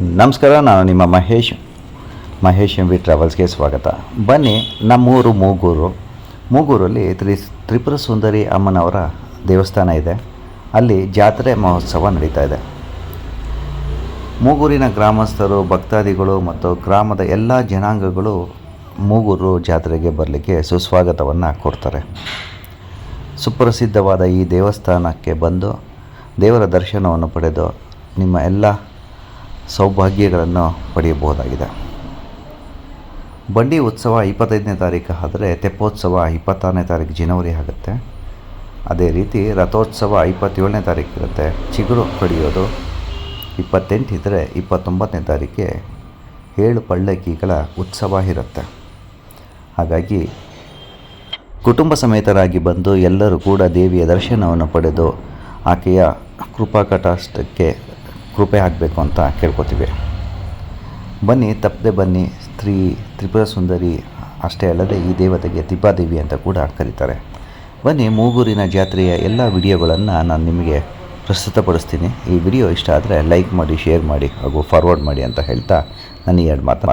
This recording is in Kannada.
ನಮಸ್ಕಾರ, ನಾನು ನಿಮ್ಮ ಮಹೇಶ್. ಮಹೇಶ್ ಎಂ ವಿ ಟ್ರಾವೆಲ್ಸ್ಗೆ ಸ್ವಾಗತ. ಬನ್ನಿ, ನಮ್ಮೂರು ಮೂಗೂರು. ಮೂಗೂರಲ್ಲಿ ತ್ರಿ ತ್ರಿಪುರ ಸುಂದರಿ ಅಮ್ಮನವರ ದೇವಸ್ಥಾನ ಇದೆ. ಅಲ್ಲಿ ಜಾತ್ರೆ ಮಹೋತ್ಸವ ನಡೀತಾ ಇದೆ. ಮೂಗೂರಿನ ಗ್ರಾಮಸ್ಥರು, ಭಕ್ತಾದಿಗಳು ಮತ್ತು ಗ್ರಾಮದ ಎಲ್ಲ ಜನಾಂಗಗಳು ಮೂಗೂರು ಜಾತ್ರೆಗೆ ಬರಲಿಕ್ಕೆ ಸುಸ್ವಾಗತವನ್ನು ಕೊಡ್ತಾರೆ. ಸುಪ್ರಸಿದ್ಧವಾದ ಈ ದೇವಸ್ಥಾನಕ್ಕೆ ಬಂದು ದೇವರ ದರ್ಶನವನ್ನು ಪಡೆದು ನಿಮ್ಮ ಎಲ್ಲ ಸೌಭಾಗ್ಯಗಳನ್ನು ಪಡೆಯಬಹುದಾಗಿದೆ. ಬಂಡಿ ಉತ್ಸವ ಇಪ್ಪತ್ತೈದನೇ ತಾರೀಕು ಆದರೆ ತೆಪ್ಪೋತ್ಸವ ಇಪ್ಪತ್ತಾರನೇ ತಾರೀಕು ಜನವರಿ ಆಗುತ್ತೆ. ಅದೇ ರೀತಿ ರಥೋತ್ಸವ ಇಪ್ಪತ್ತೇಳನೇ ತಾರೀಕು ಇರುತ್ತೆ. ಚಿಗುರು ಕಡಿಯೋದು ಇಪ್ಪತ್ತೆಂಟು ಇದ್ದರೆ ಇಪ್ಪತ್ತೊಂಬತ್ತನೇ ತಾರೀಕಿಗೆ ಏಳು ಪಳ್ಳಕ್ಕಿಗಳ ಉತ್ಸವ ಇರುತ್ತೆ. ಹಾಗಾಗಿ ಕುಟುಂಬ ಸಮೇತರಾಗಿ ಬಂದು ಎಲ್ಲರೂ ಕೂಡ ದೇವಿಯ ದರ್ಶನವನ್ನು ಪಡೆದು ಆಕೆಯ ಕೃಪಾ ಕಟಾಷ್ಟಕ್ಕೆ ಕೃಪೆ ಆಗಬೇಕು ಅಂತ ಕೇಳ್ಕೊತೀವಿ. ಬನ್ನಿ, ತಪ್ಪದೆ ಬನ್ನಿ. ಸ್ತ್ರೀ, ತ್ರಿಪುರ ಸುಂದರಿ, ಅಷ್ಟೇ ಅಲ್ಲದೆ ಈ ದೇವತೆಗೆ ತಿಪ್ಪಾದೇವಿ ಅಂತ ಕೂಡ ಕರೀತಾರೆ. ಬನ್ನಿ, ಮೂಗೂರಿನ ಜಾತ್ರೆಯ ಎಲ್ಲ ವಿಡಿಯೋಗಳನ್ನು ನಾನು ನಿಮಗೆ ಪ್ರಸ್ತುತಪಡಿಸ್ತೀನಿ. ಈ ವಿಡಿಯೋ ಇಷ್ಟ ಆದರೆ ಲೈಕ್ ಮಾಡಿ, ಶೇರ್ ಮಾಡಿ ಹಾಗೂ ಫಾರ್ವರ್ಡ್ ಮಾಡಿ ಅಂತ ಹೇಳ್ತಾ ನಾನು ಎರಡು ಮಾತು